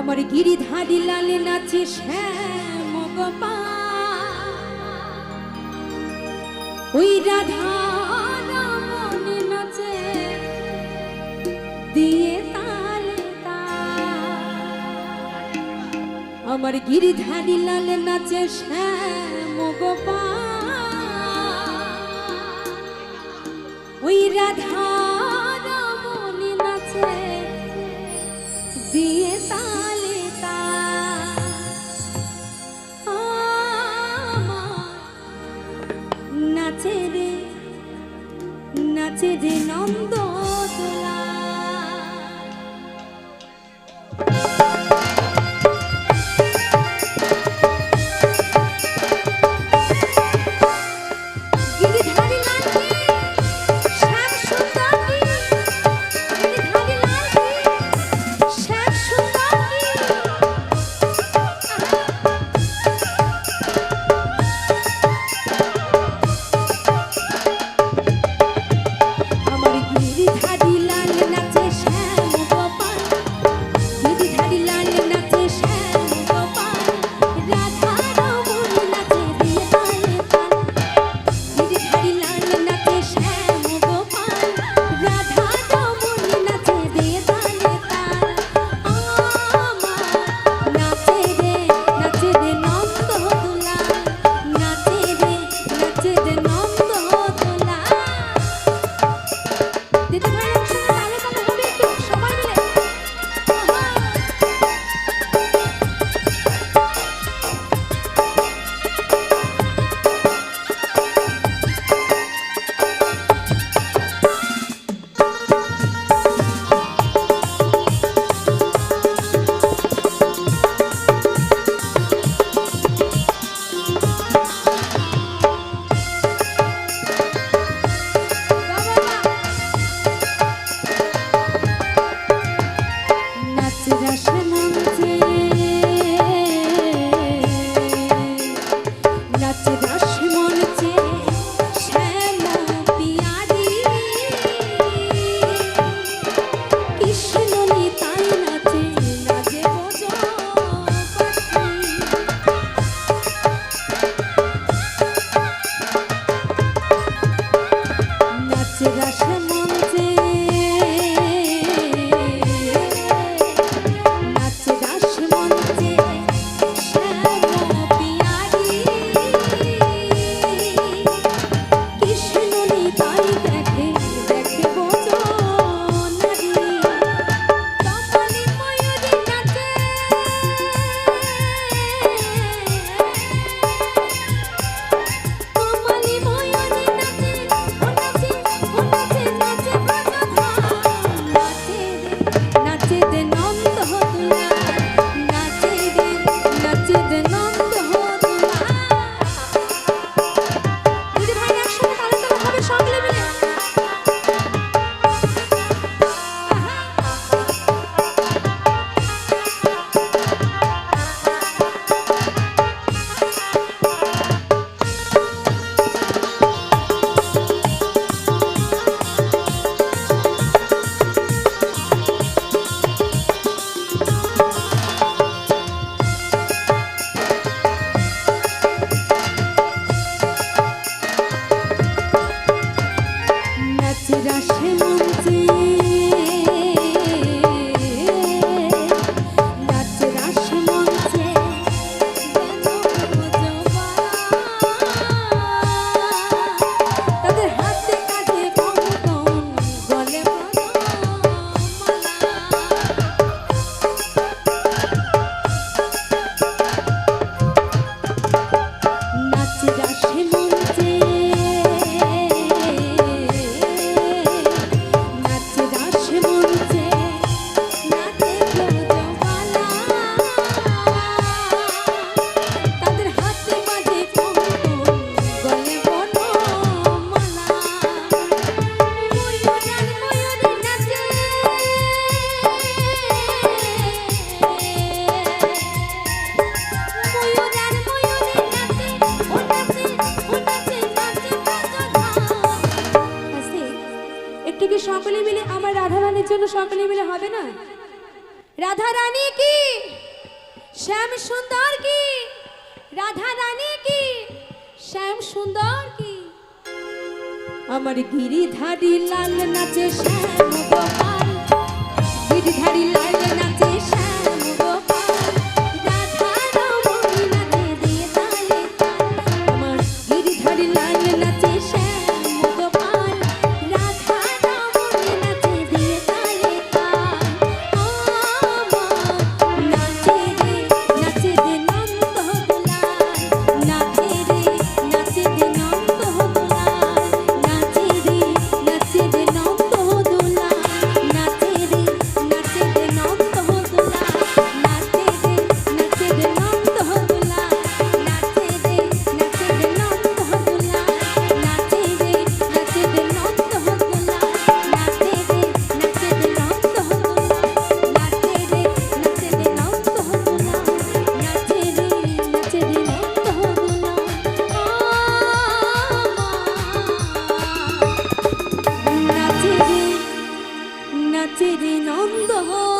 আমার গিরিধারি লালে নাচে শ্যাম ওই রাধা নাচে, দিয়ে তালে আমার গিরিধারি লালে নাচে শ্যাম ওই রাধা আছে যে নন্দ তোলা আসে মন আমার রাধা রানীর জন্য সকলে মিলে হবে না? রাধা রানী কি? শ্যাম সুন্দর কি? রাধা রানী কি? শ্যাম সুন্দর কি? আমার গিরিধারী লাল নাচে শ্যাম গোপাল। গিরিধারী লাল নাচে 的